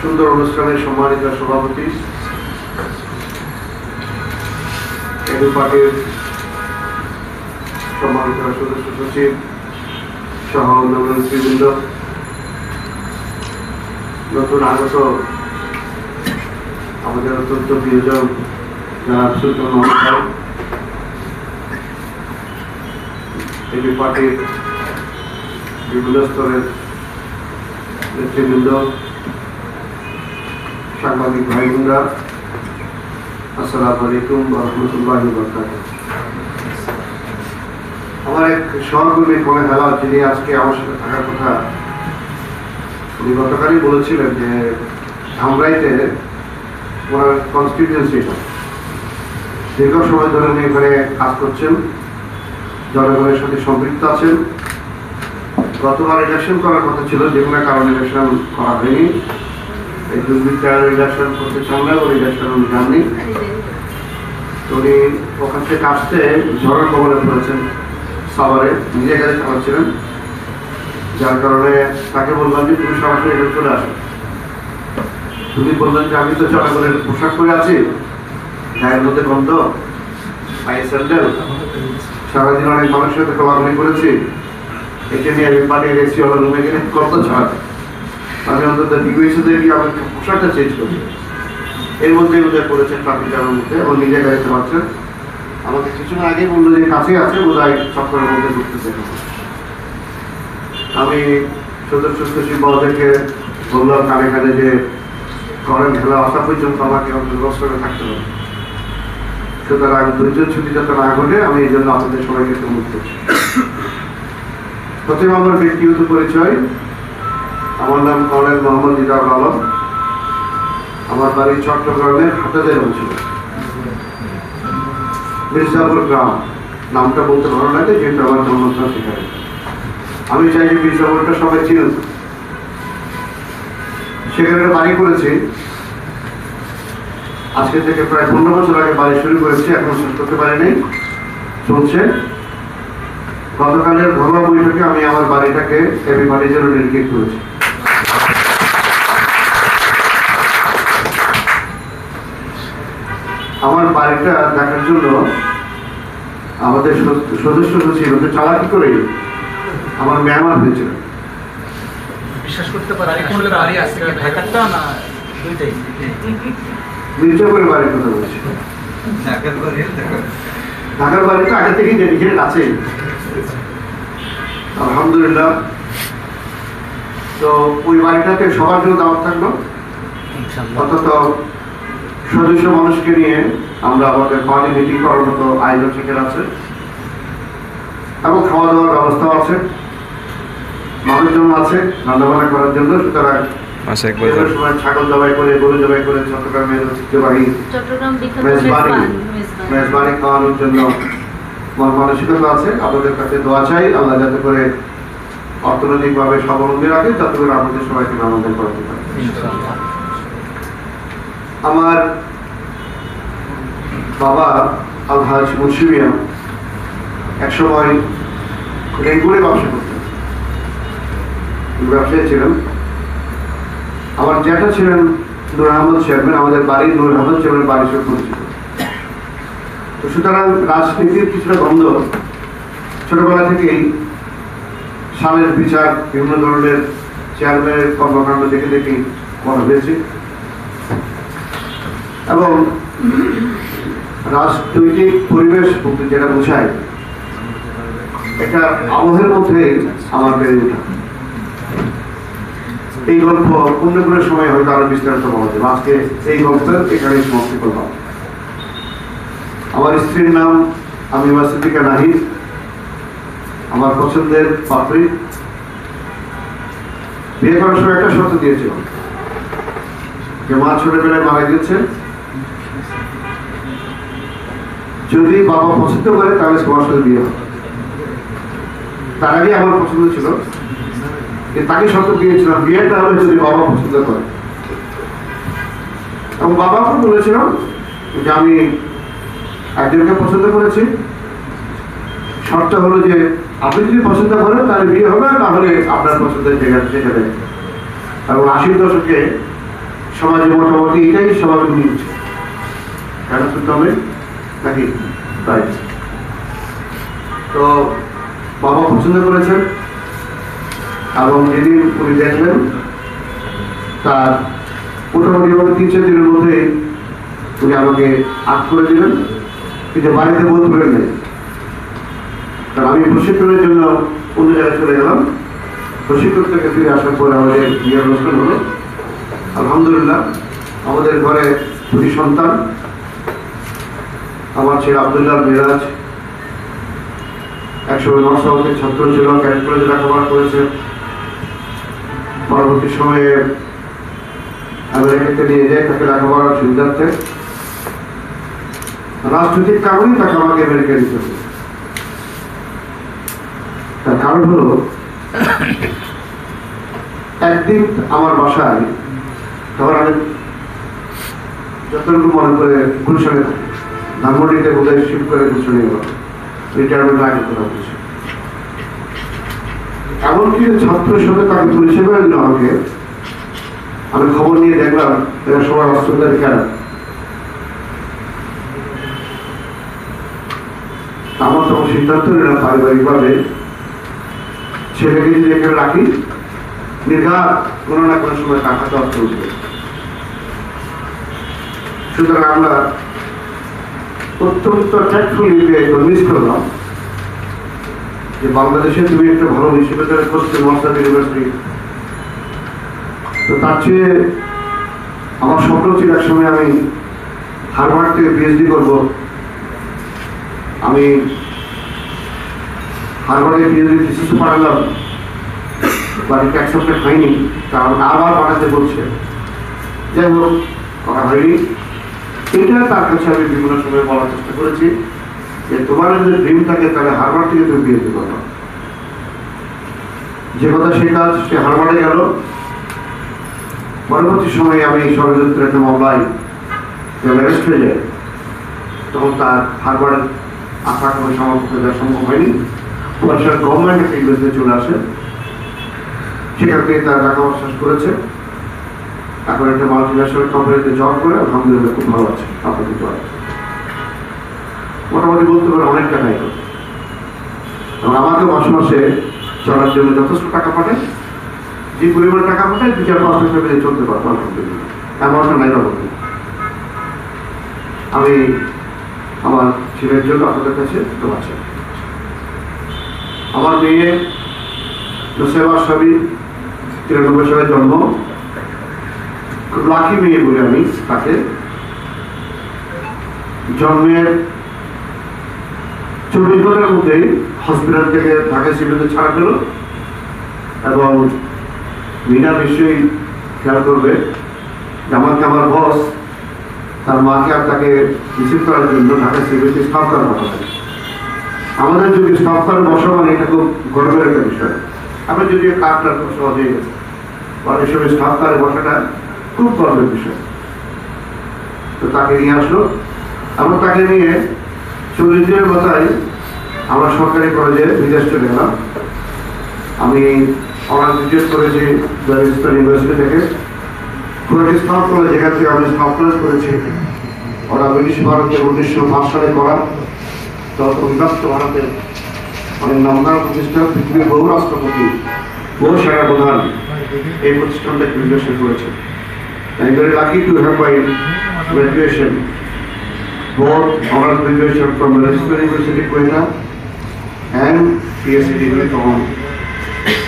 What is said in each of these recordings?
সুন্দর অনুষ্ঠানের সম্মানিত সভাপতি সম্মানিত সদস্য সচিব সহ অন্যান্য নতুন আগত আমাদের অত্যন্ত প্রিয়জন যারা সুলতান মোহাম্মদ পার্টির বিভিন্ন স্তরের নেতৃবৃন্দ, সাংবাদিক ভাই বোনরা আসসালামু আলাইকুম রহমতুল্লাহ আমার এক সহকর্মী মনে হেলা যিনি আজকে আমার সাথে থাকার কথা উনি গতকালই বলেছিলেন যে ধামরাইতে ওনার কনস্টিটিউয়েন্সি দীর্ঘ সময় ধরে উনি এখানে কাজ করছেন, জনগণের সাথে সম্পৃক্ত আছেন। গতবার ইলেকশন করার কথা ছিল, যে কোনো কারণে ইলেকশন করা হয়নি। এই দুর্বৃত্তার ইলেকশন করতে না ওই ইলেকশন যাননি উনি ওখান থেকে আসতে ঝড়ের কবলে পড়েছেন সাভারে, নিজে গাড়ি চালাচ্ছিলেন যার কারণে তাকে বললাম যে, তুমি সরাসরি এখানে চলে আসো। তুমি বললেন যে, আমি তো জনগণের পোশাক পরে আছি। গায়ের মধ্যে গন্ধ, পায়ে স্যান্ডেল। সারাদিন অনেক মানুষের সাথে কোলাকুলি করেছি। ওরা রুমে গেলে কত ছাড় আমি অন্তত ডিগ্রিসে গিয়ে আমার পোশাকটা চেঞ্জ করি এর মধ্যে পড়েছেন ট্রাফিক মধ্যে এবং নিজে গাড়িতে পারছেন আমাকে কিছুক্ষণ আগে বলল যে কাছে আছে বোধ হয় চক্করের মধ্যে ঢুকতেছে। আমি সচিব বড়দেরকে বললাম, কানে কানে যে করেন খেলা আসা পর্যন্ত আমাকে অন্তর্গত করে থাকতে হবে। সুতরাং ধৈর্য ছুটি যাতে না ঘটে, আমি এই জন্য আপনাদের সবাইকে করছি। প্রথমে আমার ব্যক্তিগত পরিচয় আমার নাম কর্নেল মোহাম্মদ দিদার আলম আমার বাড়ি চট্টগ্রামের হাটাদের অঞ্চল মির্জাপুর গ্রাম। নামটা বলতে ভালো লাগে, যেহেতু আমার জন্মস্থান সেখানে। আমি চাই যে মির্জাপুরটা সবাই চিনুন সেখানে বাড়ি করেছি। আজকে থেকে প্রায় পনেরো বছর আগে বাড়ি শুরু করেছি, এখন শেষ করতে পারিনি চলছে। গতকালের ঘরোয়া বৈঠকে আমি আমার বাড়িটাকে বাড়ির জন্য ডেডিকেট করেছি। আমার বাড়িটা দেখার জন্য আমাদের সদস্য সচিব ওকে চালাকি করে আমার মেহমান হয়েছিল। বিশ্বাস করতে পারি কোন বাড়ি আছে। ঢাকারটা না দুইটাই? মির্জাপুরের বাড়ির কথা বলছি। ঢাকার বাড়িটা আগে থেকেই ডেডিকেটেড আছে আলহামদুলিল্লাহ। তো ওই বাড়িটাতে সবার জন্য দাওয়াত থাকল। অন্তত সদস্য মানুষকে নিয়ে আমরা আমাদের পার্টি মিটিং করার মতো আয়োজন আছে। এবং খাওয়া দাওয়ার ব্যবস্থাও আছে। মানুষজন আছে রান্নাবান্না করার জন্য। সুতরাং সময় ছাগল জবাই করে গরু জবাই করে চট্টগ্রামের ঐতিহ্যবাহী মেজবানি খাওয়ানোর জন্য মন মানসিকতা আছে আপনাদের কাছে দোয়া চাই আল্লাহ যাতে করে অর্থনৈতিকভাবে স্বাবলম্বী রাখে যাতে করে আমাদের সবাইকে আনন্দ করতে পারে আমার বাবা আলহাজ মুন্সিমিয়া একসময় রেগুলে ব্যবসা করতেন। ব্যবসায়ী ছিলেন। আমার জ্যাঠা ছিলেন নূর আহমদ চেয়ারম্যান আমাদের বাড়ির নূর আহমদ চেয়ারম্যান বাড়ির সাথে পরিচিত সুতরাং রাজনীতির কিছুটা গন্ধ ছোটবেলা থেকেই সালের বিচার, বিভিন্ন ধরনের চেয়ারম্যানের কর্মকাণ্ড দেখে দেখেই বড় হয়েছে। এবং রাজনৈতিক পরিবেশ যেটা বোঝায়, একটা আবহের মধ্যে আমার বেড়ে ওঠা। এই গল্প অন্য কোনো সময় হয়তো আরও বিস্তারিত বলা যাবে। আজকে এই গল্পের এখানে সমাপ্ত করলাম। আমার স্ত্রীর নাম আমি আমার সিদ্দিকা নাহিদ। আমার পছন্দের পাত্রী। বিয়ে করার সময় একটা শর্ত দিয়েছিল যে মা ছোটবেলায় মারা গেছে যদি বাবা পছন্দ করে, তাহলে সবার সাথে বিয়ে হবে। তার আগে আমার পছন্দ ছিল। তাকে শর্ত দিয়েছিলাম বিয়েটা হবে যদি বাবা পছন্দ করে। এবং বাবাকে বলেছিলাম যে আমি একজনকে পছন্দ করেছি। শর্ত হলো যে, আপনি যদি পছন্দ করেন, তাহলে বিয়ে হবে না হলে আপনার পছন্দের জায়গা সেখানে। এবং আশির দশকে সমাজে মোটামুটি এটাই স্বাভাবিক নিয়েছে কেন শুনতে হবে? নাকি তাই? তো বাবা পছন্দ করেছেন, এবং যেদিন উনি দেখলেন, তার মোটামুটি তিন চার দিনের মধ্যে উনি আমাকে আট করে দিলেন। কিন্তু বাড়িতে বোধ করে নেই কারণ আমি প্রশিক্ষণের জন্য অন্য জায়গায় চলে গেলাম। প্রশিক্ষণ থেকে ফিরে আসার পরে আমাদের বিয়ের অনুষ্ঠান হলো। আলহামদুলিল্লাহ, আমাদের ঘরে দুটি সন্তান। আমার ছেলে আবদুল্লাহ মেরাজ। একসময় নরসাবাদের ছাত্র ছিল, ক্যাডেট কলেজে লেখাপড়া করেছে। পরবর্তী সময়ে আমেরিকাতে নিয়ে যায়, তাকে লেখাপড়ার সুবিধার্থে। রাজনৈতিক কারণেই তাকে আমাকে আমেরিকা দিতে হবে তার কারণ হলো, একদিন আমার বাসায় তখন আমি যতটুকু মনে করে গুলশানে ধানমন্ডিতে বোধহয় শিফট করে গুলশানে গেল রিটায়ারমেন্ট আগে কথা বলছি। এমনকি ছাত্রের সাথে তাকে করে দিল আমাকে। আমি খবর নিয়ে দেখলাম, এরা সবাই অস্ত্রধারী কেন? আমার তখন সিদ্ধান্ত নিলাম পারিবারিকভাবে। ছেলেকে যদি এখানে রাখি। নির্ঘাত কোনো না কোনো সময় টাকা অর্থ উঠবে সুতরাং আমরা অত্যন্ত ট্যাক্টফুলি মিস করলাম যে বাংলাদেশে তুমি একটা ভালো বিশ্ববিদ্যালয় করছ মহাসাদ ইউনিভার্সিটি তো তার চেয়ে আমার স্বপ্ন ছিল এক সময় আমি হারভার্ড থেকে পিএইচডি করব। আমি হারভার্ডে পিএইচডি থিসিস পাঠালাম বাড়িতে অ্যাকসেপ্টেড হয়নি, তা আমাকে আবার পাঠাতে বলছে। যাই হোক করা হয়নি। এটা তার কাছে আমি বিভিন্ন সময় বলার চেষ্টা করেছি যে তোমার যদি ড্রিম থাকে, তাহলে হারবার থেকে তুমি বিয়ে করো যে কথা সে কাজ, সে হারবারে গেল। পরবর্তী সময়ে আমি ষড়যন্ত্রের একটা মামলায় অ্যারেস্ট হয়ে যায় তখন তার হারবারের আশা করে সমাপক্ষে দেওয়া সম্ভব হয়নি। পয়সার গভর্নমেন্ট একটা ইউএসএ চলে আসে। সেখান থেকে তার লেখাপড়া শেষ করেছে। এখন একটা মাল্টি ন্যাশনাল কোম্পানিতে জব করে আলহামদুলিল্লাহ খুব ভালো আছে দোয়া মোটামুটি বলতে পারে অনেক টাকাই করে আমাকে মাসে মাসে চলার জন্য যথেষ্ট টাকা পাঠায়। যে পরিমাণ টাকা পাঠায় দু চার পাঁচ টাকা মিলে চলতে পারব আলহামদুলিল্লাহ। এমনটা নাই আমি আমার ছেলের জন্য আপনাদের কাছে দোয়া চাই? আমার মেয়ে জোসেফা সাবি তিরানব্বই সালে জন্ম। লাকি মেয়ে বলে আমি তাকে। জন্মের চব্বিশ ঘণ্টার মধ্যেই হসপিটাল থেকে ঢাকা সিভিলতে ছাড়া পেল এবং মিনা নিশ্চয়ই খেয়াল করবে। আমাকে আমার বস তার মাকে আর তাকে রিসিভ করার জন্য ঢাকা স্টাফ করার কথা আমাদের যদি স্টাফ করে বসা মানে এটা খুব গর্বের একটা বিষয়। আমি যদি কাজটা খুব সহজ হয়ে গেছে অনেক সময় স্টাফ করে বসাটা খুব গর্বের বিষয়। তো তাকে নিয়ে আসলো। আমরা তাকে নিয়ে চল্লিশ দিনের মাথায় আমরা সরকারি কলেজে বিদেশ চলে গেলাম। আমি অনার্স বিদেশ করেছি ইউনিভার্সিটি থেকে। কুয়েটি স্টাফ কলেজ এখান থেকে আমি কলেজ করেছি ওরা ব্রিটিশ ভারতে উনিশশো পাঁচ সালে করা তখন বিভক্ত ভারতের অনেক নামদার প্রতিষ্ঠান পৃথিবীর বহু রাষ্ট্রপতি বহু সেনা প্রধান এই প্রতিষ্ঠানটা গ্রাজুয়েশন করেছে I'm very lucky to have my graduation, both honors graduation from Register University, Quetta, and PhD degree from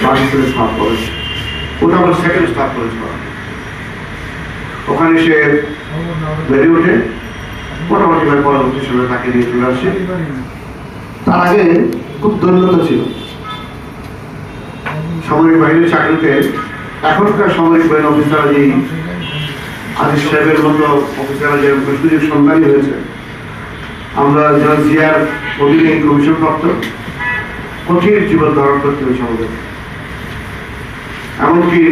Pakistan Staff College. ওটা আমার সেকেন্ড স্টাফ কলেজ করা ওখানে সে বেড়ে ওঠে। মোটামুটি ভাবে পরবর্তী সময় তাকে নিয়ে চলে আসে। তার আগে খুব দৈন্যতা ছিল। সামরিক বাহিনীর চাকরিতে এখনকার সামরিক বাহিনী অফিসাররা যেই আজিজ সাহেবের মতো অফিসাররা যে সুযোগ সন্ধানী হয়েছে। আমরা যারা জিয়ার অধীনে কমিশন প্রাপ্ত। কঠিন জীবন ধারণ করতে হয়েছে আমাদের। এমনকি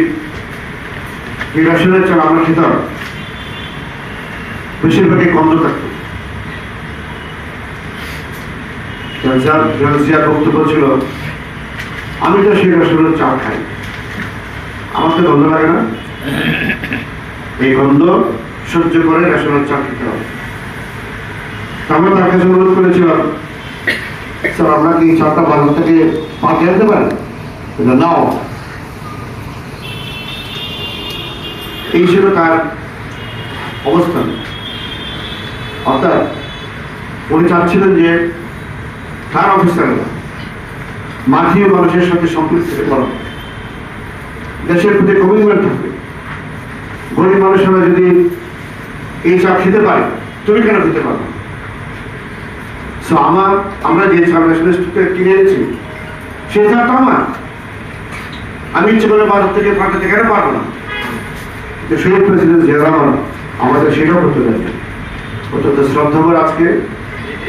নির্বাচনের চাল আমরা খেতাম বেশিরভাগই কন্দ থাকতো। বক্তব্য ছিল, আমি তো সেই আসলে চা খাই। আমার তো গন্ধ লাগে না। এই গন্ধ সহ্য করে রেশনের চাল খেতে হবে। আমরা তার কাছে অনুরোধ করেছিলাম, স্যার, আমরা কি চালটা বাজার থেকে পাতে আনতে পারেন নাও। এই ছিল তার অবস্থান। অর্থাৎ উনি চাচ্ছিলেন যে তার অফিসাররা মাঠীয় মানুষের সাথে সম্পৃক্ত বড় দেশের প্রতি কমিটমেন্ট থাকবে। গরিব মানুষেরা যদি এই চা খেতে পারে, তুমি কেন খেতে পারো? আমার, আমরা যে রেস্টুরেন্ট কিনে এনেছি সে চাটা আমার। আমি ইচ্ছে করে বাজার থেকে পাঠাতে কেন পারব না? যে শহীদ প্রেসিডেন্ট জিয়া রহমান আমাদের সেটাও করতে দেয় অত্যন্ত শ্রদ্ধাভর আজকে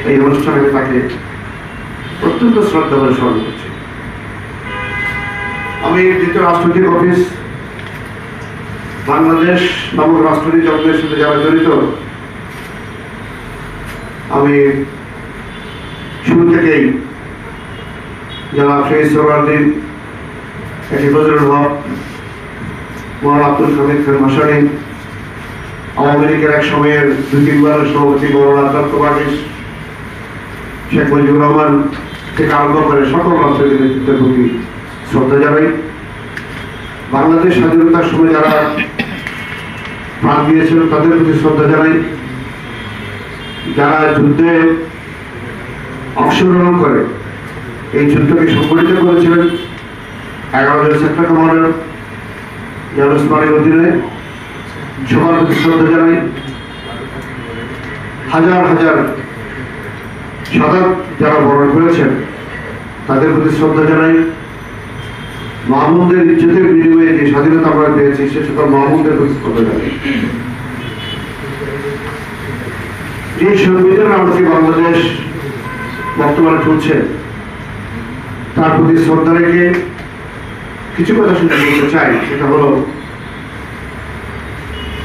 এই অনুষ্ঠানে তাকে অত্যন্ত শ্রদ্ধাভরে স্মরণ করছি। আমি দ্বিতীয় রাষ্ট্রপতির অফিস, বাংলাদেশ নামক রাষ্ট্রপতি যত্নের সাথে যারা জড়িত, আমি শুরু থেকেই যারা শহীদ সোহরাদ্দিন এটি ফজলুল হক মোহাম্মদ আব্দুল হামিদ খান আওয়ামী লীগের এক সময়ের দুই তিনবারের সভাপতি মৌলানা দত্ত শেখ মুজিবুর রহমান থেকে আরম্ভ করে সকল রাষ্ট্রের নেতৃত্বের প্রতি শ্রদ্ধা জানাই। বাংলাদেশ স্বাধীনতার সময় যারা প্রাণ দিয়েছিল, তাদের প্রতি শ্রদ্ধা জানাই। যারা যুদ্ধে অংশগ্রহণ করে, এই যুদ্ধকে সংগঠিত করেছিলেন এগারো জন সেক্টর কমান্ডার। মাহমুদের ইজ্জতের বিনিময়ে যে স্বাধীনতা আমরা পেয়েছি, সে সকল মাহমুদের প্রতি শ্রদ্ধা জানাই। যে সংবিধান আমাকে বাংলাদেশ বর্তমানে চলছে, তার প্রতি শ্রদ্ধা রেখে কিছু কথা শুনে বলতে চাই, সেটা হলো,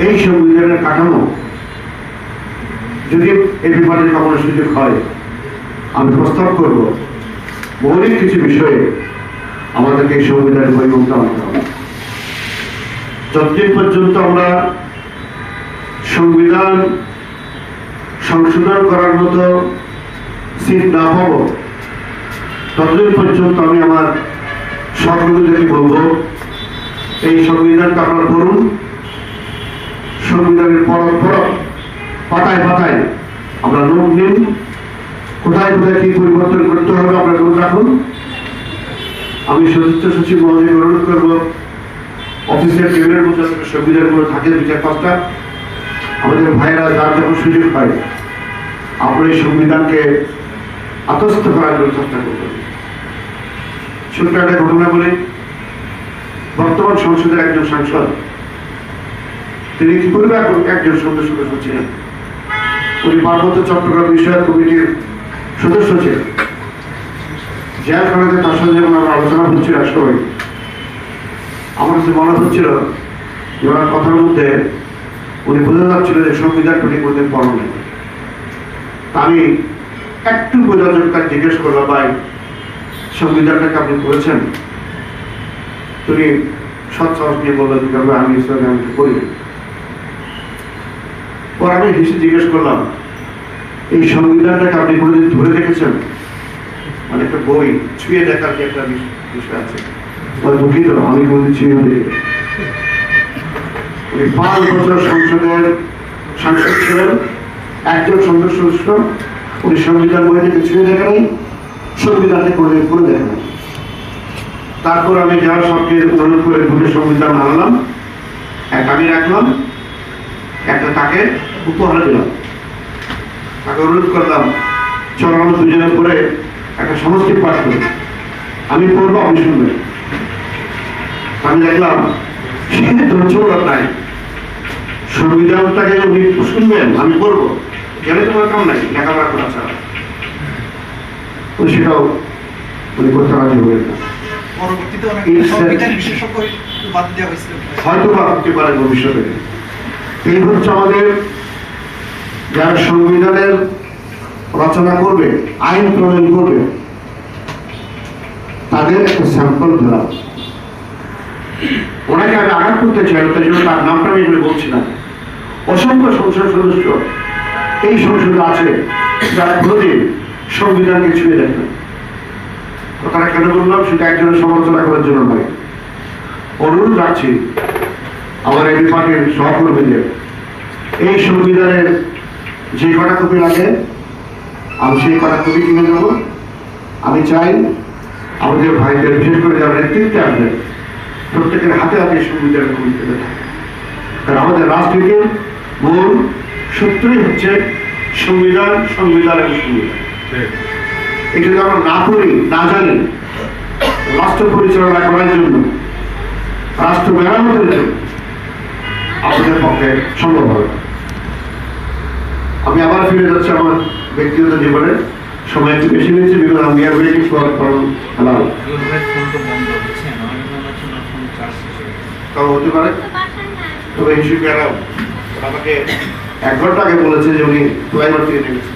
এই সংবিধানের কাঠামো, যদি এই বিমানের কখনো সুযোগ হয়, আমি প্রস্তাব করব, মৌলিক কিছু বিষয়ে আমাদেরকে এই সংবিধানের পরিবর্তন আনতে হবে। যতদিন পর্যন্ত আমরা সংবিধান সংশোধন করার মতো সিট না পাবো, ততদিন পর্যন্ত আমি আমার সহযোগীদেরকে বলব, এই সংবিধানটা আপনারা পড়ুন। সংবিধানের পরক পরক পাতায় পাতায় আমরা নোট নিন। কোথায় কোথায় কি পরিবর্তন করতে হবে আমরা নোট রাখুন। আমি সদস্য সচিব মহোদয় অনুরোধ করব, অফিসের টেবিলের মধ্যে সংবিধানগুলো থাকে দু চার পাঁচটা। আমাদের ভাইয়েরা যার যখন সুযোগ পায়, আপনার এই সংবিধানকে আতস্থ করার জন্য চেষ্টা করবেন। ছোট্ট ঘটনা বলি বর্তমান সংসদের একজন সাংসদ, তিনি ত্রিপুরা একজন সদস্য সদস্য ছিলেন। উনি পার্বত্য চট্টগ্রাম বিষয়ক কমিটির সদস্য ছিলেন। যার কারণে তার যখন আমার আলোচনা হচ্ছিল এক আমার কাছে মনে হচ্ছিল ওনার কথার মধ্যে উনি বোঝা যাচ্ছিল যে সংবিধান উনি কোনদিন পড়েন নাই আমি একটু বোঝাযোগ তার জিজ্ঞেস করলাম, ভাই সংবিধানটাকে আপনি করেছেন? তুমি সৎ সাহস নিয়ে বললেন যে আমি ইসলামে আমি করি পর আমি হেসে জিজ্ঞেস করলাম, এই সংবিধানটাকে আপনি কোনোদিন ধরে রেখেছেন মানে একটা বই ছুঁয়ে দেখার যে একটা বিষয় আছে। দুঃখিত, আমি কোনোদিন ছুঁয়ে দেখি পাঁচ বছর সংসদের সাংসদ ছিলেন, একজন সংসদ সদস্য, উনি সংবিধান বই থেকে ছুঁয়ে দেখে সংবিধানকে কোনোদিন করে দেখে তারপর আমি যার সবকে অনুরোধ করে দুটো সংবিধান আনলাম, এক আমি রাখলাম, একটা তাকে উপহার দিলাম। তাকে অনুরোধ করলাম, চল আমরা দুজনে করে একটা সমষ্টি পাঠ করি। আমি পড়ব আমি শুনবেন। আমি দেখলাম, সে ধৈর্য নাই। সংবিধানটাকে উনি শুনবেন, আমি পড়ব। গেলে তোমার কাম নাই? লেখাপড়া করা ছাড়া। উনি সেটাও উনি করতে রাজি হবেন না পরবর্তীতে অনেক এই স্যার- সংবিধান বিশেষজ্ঞ বাদ দেওয়া হয়েছিল। হয়তো বা হতে পারে ভবিষ্যতে। এই হচ্ছে আমাদের যারা সংবিধানের রচনা করবে আইন প্রণয়ন করবে তাদের একটা স্যাম্পল ধরা। ওনাকে আমি আঘাত করতে চাই জন্য তার নামটা আমি বলছি না। অসংখ্য সংসদ সদস্য এই সংসদে আছে যারা কোনোদিন সংবিধানকে ছুঁয়ে দেখেন কথাটা কেন বললাম? সেটা একজনের সমালোচনা করার জন্য নয়। অনুরোধ রাখছি আমার এই পার্টির সহকর্মীদের, এই সংবিধানের যে কটা কপি লাগে, আমি সেই কটা কপি কিনে দেবো আমি চাই আমাদের ভাইদের, বিশেষ করে যারা নেতৃত্বে আসবে, প্রত্যেকের হাতে হাতে এই সংবিধানের কপি থাকে কারণ আমাদের রাজনীতির মূল সূত্রই হচ্ছে সংবিধান সংবিধান এবং সংবিধান। এটা যদি আমরা না করি, না জানি, রাষ্ট্র পরিচালনা করার জন্য, রাষ্ট্র মেরামতের জন্য আমাদের পক্ষে সম্ভব হবে আমি আবার ফিরে যাচ্ছি আমার ব্যক্তিগত জীবনে। সময় একটু বেশি নিয়েছি বিকজ আমি আর ওয়েটিং ফর ফর অ্যালাউ হতে পারে। তবে হিসেবে আমাকে এক ঘণ্টা আগে বলেছে যে উনি ড্রাইভার থেকে নেমেছেন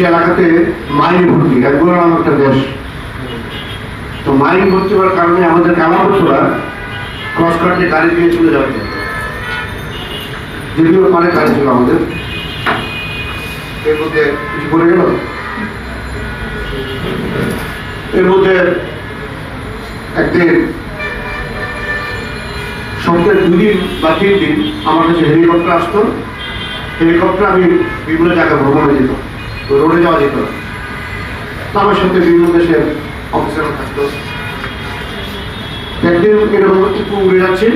সে এলাকাতে মাইন ভর্তি নাম একটা দেশ। তো মাইন ভর্তি হওয়ার কারণে আমাদের কালাপত্ররা ক্রস কান্ট্রি গাড়ি দিয়ে চলে যাবে যদিও মানে গাড়ি ছিল আমাদের। এর মধ্যে কিছু করে গেল? এর মধ্যে একদিন সপ্তাহে দুদিন বা তিন দিন আমার কাছে হেলিকপ্টার আসতো। হেলিকপ্টার আমি বিভিন্ন জায়গায় ভ্রমণে যেতাম। রোডে যাওয়া যেত। আমার সাথে বিভিন্ন দেশের অফিসাররা থাকতো। একদিন এরকম একটু উড়ে যাচ্ছি।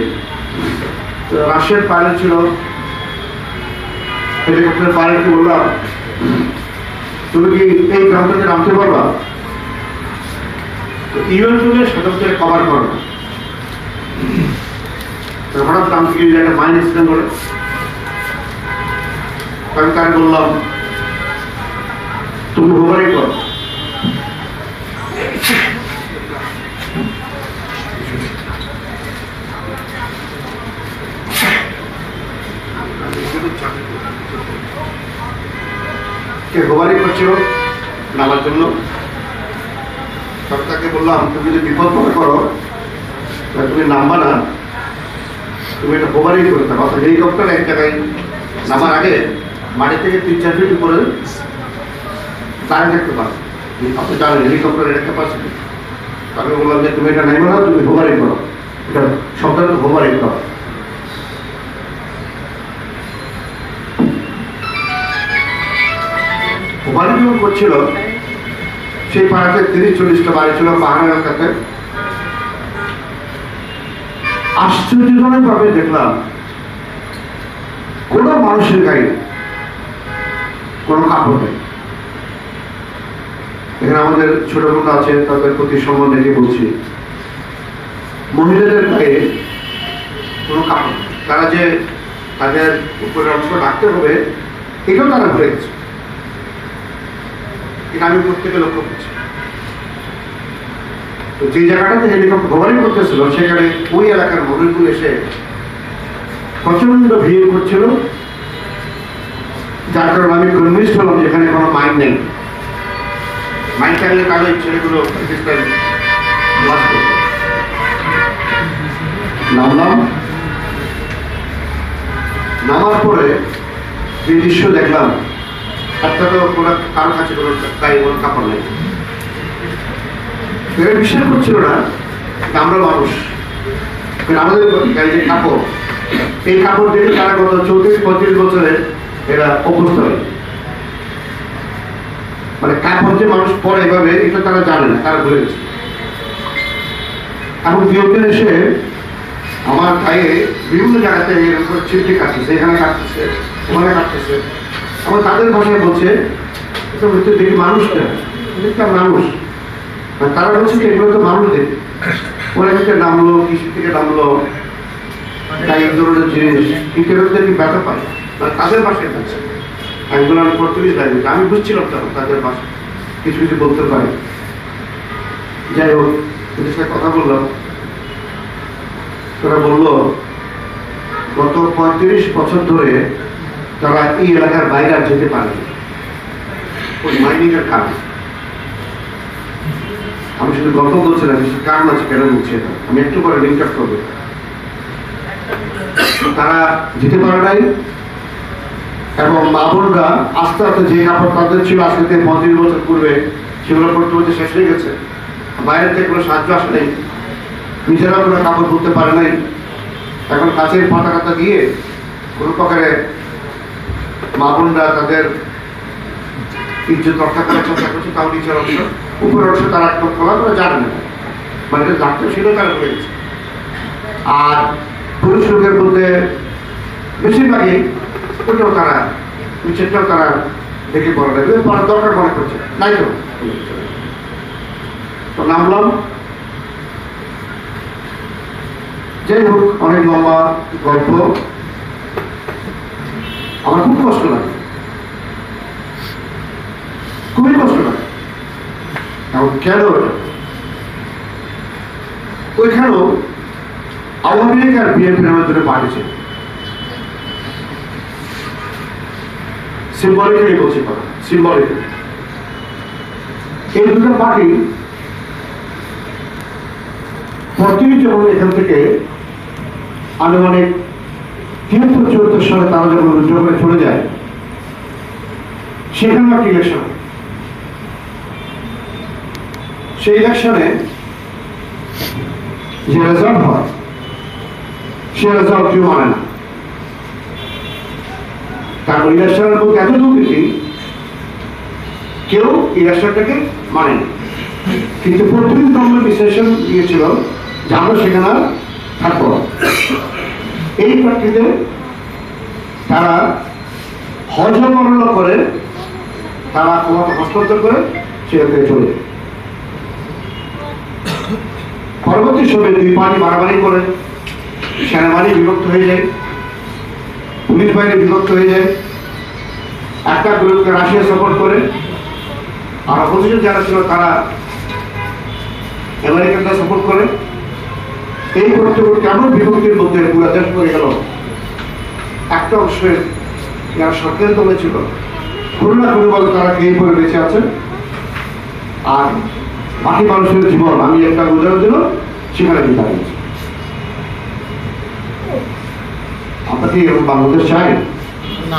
রাশিয়ার পাইলট ছিল। হেলিকপ্টার পাইলটকে বললাম, তুমি কি এই গ্রামটাতে নামতে পারবা? ইউএন তুমি সাধারণত কভার করো হঠাৎ দাম থেকে একটা মাইন এক্সিডেন্ট করে আমি তাকে বললাম তুমি হোভারই করো হোভারই করছিল নামার জন্য? তখন বললাম, তুমি যদি বিপদ মনে করো তুমি নামবা না। তুমি এটা হোভারই করে থাকো হেলিকপ্টার এক জায়গায় নামার আগে মাটি থেকে তিন, চার ফিট উপরে দাঁড়িয়ে থাকতে পারো আপনি জানেন হেলিকপ্টার একটা পাচ্ছেন আমি বললাম যে, তুমি এটা নাইবে না তুমি হোভারই করো। এটা শব্দটা তো হোভারই করো। হোভারই যখন করছিল, সেই পাড়াতে তিরিশ চল্লিশটা বাড়ি ছিল পাহাড় এলাকাতে আশ্চর্যজনক ভাবে দেখলাম, কোনো মানুষের গাড়ি, কোনো কাপড় নেই। এখানে আমাদের ছোট বোন আছে, তাদের প্রতি সম্মান রেখে বলছি। মহিলাদের গায়ে কোনো কাপড় তারা যে তাদের উপরের অংশ রাখতে হবে, এটাও তারা ভুলে গেছে। এটা আমি প্রত্যেকে লক্ষ্য করছি। তো যে জায়গাটাতে হেলিকপ্টার ভ্রমণই করতেছিল, সেখানে ওই এলাকার মানুষগুলো এসে প্রচণ্ড ভিড় করছিল। যার কারণে আমি কনভিন্সড হলাম যে এখানে কোনো মাইন্ড নেই। মাইন্ড থাকলে ছেলেগুলো করতো। নামলাম নামার পরে যে দৃশ্য দেখলাম একটা তো কোনো কারও কাছে কোনো গায়ে কোনো কাপড় নেই। এরা বিশ্বাস করছিল না আমরা মানুষ। আমাদের গায়ে যে কাপড়, এই কাপড় দিয়ে তারা গত চৌত্রিশ, পঁয়ত্রিশ বছরে এরা অভ্যস্ত হয় মানে কাপড় যে মানুষ পরে এভাবে, এটা তারা জানে না, তারা ভুলে গেছে। এখন বিয়োগের এসে আমার গায়ে বিভিন্ন জায়গাতে করে কাটতেছে, এখানে কাটতেছে, ওখানে কাটতেছে। আমার তাদের ভাষায় বলছে দেখি মানুষটা দেখলাম মানুষ। তারা বলছে যে, এগুলো তো মানুষ দেখে ওরা থেকে নামলো কৃষি থেকে নামলো, তাই এই ধরনের জিনিস কি ব্যথা পায় তাদের বাসায় যাচ্ছে আমি বললাম পঁয়ত্রিশ লাইব্রেরি আমি বুঝছিলাম তখন তাদের বাসা কিছু কিছু বলতে পারে। যাই হোক সাথে কথা বললাম। তারা বলল, গত পঁয়ত্রিশ বছর ধরে তারা এই এলাকার বাইরে আর যেতে পারেনি ওই মাইনিং এর কারণ আমি শুধু গল্প বলছিলাম কিছু কারণ আছে কেন বলছি এটা আমি একটু পরে লিঙ্ক আপ করব। তারা যেতে পারে নাই। এবং মা বোনরা আস্তে আস্তে যে কাপড় তাদের ছিল, আজকে থেকে পঁয়ত্রিশ বছর পূর্বে সেগুলো করতে করতে শেষ হয়ে গেছে। বাইরে থেকে কোনো সাহায্য আসে নেই। নিজেরাও কোনো কাপড় ধরতে পারে নাই। এখন কাছের পাতা কাতা দিয়ে কোনো প্রকারে মা বোনরা তাদের ইজ্জত রক্ষা করার চেষ্টা করছে, তাও নিচের অংশ। উপরের অংশ তারা একদম খোলা করে জানে না। মানে এটা ডাক্তার ছিল, তারা বলে গেছে। আর পুরুষ লোকের মধ্যে বেশিরভাগই ওটাও তারা নিচেরটাও তারা দেখে পড়া পড়ার দরকার মনে করছে। নাই তো? তো নামলাম। যাই হোক, অনেক লম্বা গল্প। আমার খুব কষ্ট লাগে। খুবই কষ্ট লাগে। এখন কেন? ওইখানেও আওয়ামী লীগ আর বিএনপি নামের দুটো পার্টি সিম্বলিক্যালি বলছি কথা এই দুটো পার্টি যখন এখান থেকে আনুমানিক চুয়াত্তর সালে তারা যখন উদ্যোগে চলে যায় সেখানে একটা ইলেকশন সেই ইলেকশনে যে রেজাল্ট হয়, সে রেজাল্ট কেউ মানে না। কারণ ইলেকশনের মধ্যে এত কেউ কিন্তু বিশ্লেষণ দিয়েছিল যে আমরা সেখানে এই তারা করে তারা ক্ষমতা হস্তান্তর করে সেখান চলে পরবর্তী সময়ে দুই পার্টি মারামারি করে, সেনাবাহিনী বিভক্ত হয়ে যায়। পুলিশ বাহিনী বিভক্ত হয়ে যায়। একটা গ্রুপকে রাশিয়া সাপোর্ট করে। আর অপোজিশন যারা ছিল, তারা আমেরিকানরা সাপোর্ট করে। এই করতে এমন বিভক্তির মধ্যে পুরো দেশ হয়ে গেল, একটা অংশের যারা সরকারি দলে ছিল কোনো না বলে তারা খেয়ে পরে বেঁচে আছে। আর বাকি মানুষের জীবন, আমি একটা উদাহরণ দিল সেখানে কি আমরা কি এরকম বাংলাদেশ চাই? না।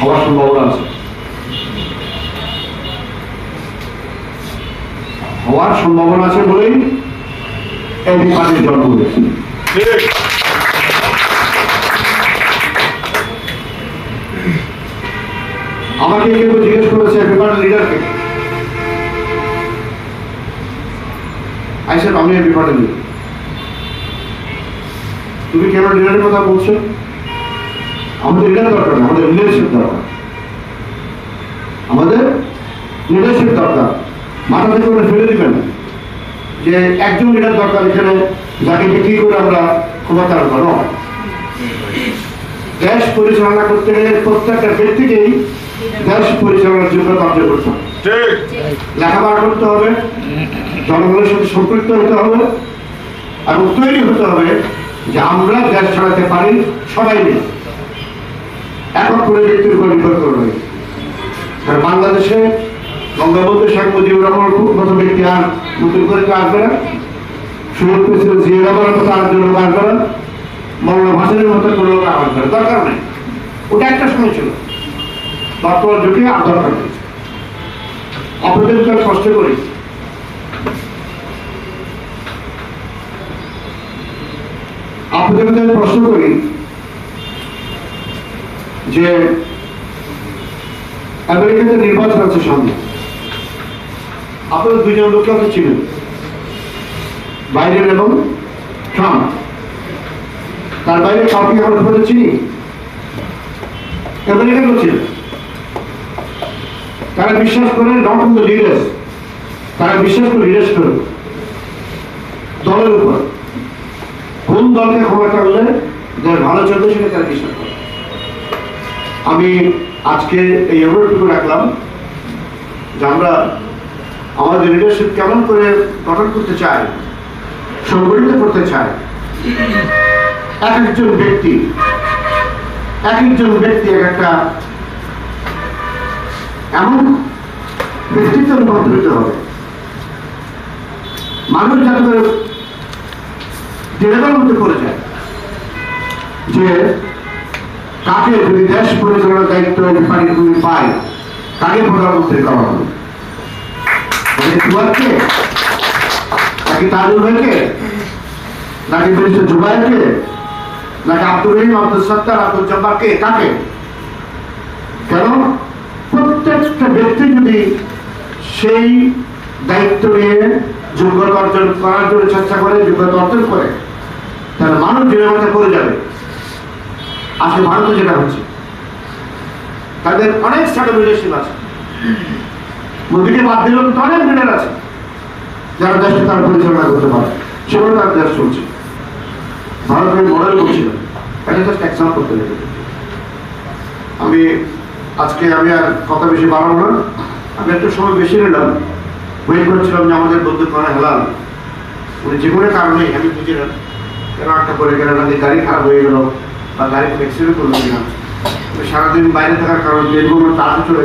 হওয়ার সম্ভাবনা আছে? হওয়ার সম্ভাবনা আছে বলেই এই বিপাদের জন্ম হয়েছে। আমাকে কেউ জিজ্ঞেস করেছে বিপাদের লিডারকে আইসেন আমি বিপাদের লিডার তুমি কেন লিডারের কথা বলছো? আমাদের লিডার দরকার না আমাদের লিডারশিপ দরকার। আমাদের লিডারশিপ দরকার। মাথা থেকে ওটা ফেলে দিবেন যে একজন লিডার দরকার এখানে যাকে বিক্রি করে আমরা ক্ষমতা আনব। দেশ পরিচালনা করতে গেলে প্রত্যেকটা ব্যক্তিকেই দেশ পরিচালনার জন্য অর্জন করতে হবে। লেখাপড়া করতে হবে জনগণের সাথে সম্পৃক্ত হতে হবে এবং তৈরি হতে হবে যে আমরা দেশ চালাতে পারি, সবাই মিলে। একক করে ব্যক্তির উপর নির্ভর করবে কারণ বাংলাদেশে বঙ্গবন্ধু শেখ মুজিবুর রহমান খুব মতো ব্যক্তি আর নতুন করে কেউ আসবে না। শহীদ প্রেসিডেন্ট জিয়া রহমানের মতো আরেকজন লোক আসবে না। মৌলানা ভাসানের মতো কোনো লোক আসবে না। দরকার নেই। ওটা একটা সময় ছিল। বর্তমান যুগে আর দরকার নেই। আমি কষ্ট করি। আপনাদের প্রশ্ন করি যে আমেরিকাতে নির্বাচন আছে সামনে আপনাদের দুজন লোককে আপনি চিনেন? বাইডেন এবং ট্রাম্প। তার বাইরে কাউকে আমরা পর্যন্ত চিনি? আমেরিকানও ছিলেন তারা বিশ্বাস করে নট অন দ্য লিডার্স তারা বিশ্বাস করে লিডার্স করে। দলের উপর। দলকে ক্ষমতা আনলে দেশ ভালো চলবে সেটা তারা বিশ্বাস করে আমি আজকে এই অনুরোধটুকু রাখলাম যে আমরা আমাদের লিডারশিপ কেমন করে গঠন করতে চাই, সংগঠিত করতে চাই। এক একজন ব্যক্তি, এক একজন ব্যক্তি এক একটা এমন ব্যক্তিত্ব রূপান্তরিত হবে। মানুষ যাতে করে মধ্যে পড়ে যায়। যে কাকে যদি দেশ পরিচালনার দায়িত্ব পানি তুমি পাই কাকে প্রধানমন্ত্রী করা হবে। দুয়ারকে নাকি তাজুল ভাইকে নাকি জুবাইরকে? নাকি আব্দুর রহিম, আব্দুল সত্তার, আব্দুল জব্বারকে? কাকে? কেন? প্রত্যেকটা ব্যক্তি যদি সেই দায়িত্ব নিয়ে যোগ্যতা অর্জন করার জন্য চেষ্টা করে, যোগ্যতা অর্জন করে তাহলে মানুষ মধ্যে পড়ে যাবে, আজকে ভারতে যেটা হচ্ছে, তাদের অনেক লিডারশিপ আছে। মোদীকে বাদ দিলেও কিন্তু অনেক লিডার আছে, যারা দেশকে তারা পরিচালনা করতে পারে। সেগুলো তার দেশ চলছে। ভারতের মডেল করছিল এটা জাস্ট এক্সাম্পল লেগে আমি, আজকে আমি আর কথা বেশি বাড়াবো না। আমি একটু সময় বেশি নিলাম। ওয়েট করছিলাম যে আমাদের বন্ধু করা হেলাল, উনি যে কোনো কারণে আমি বুঝি কেন একটা করে গেল নাকি গাড়ি খারাপ হয়ে গেল বা গাড়ি অ্যাক্সিডেন্ট করল কিনা? সারাদিন বাইরে থাকার কারণে দীর্ঘ তাড়াতাড়ি চলে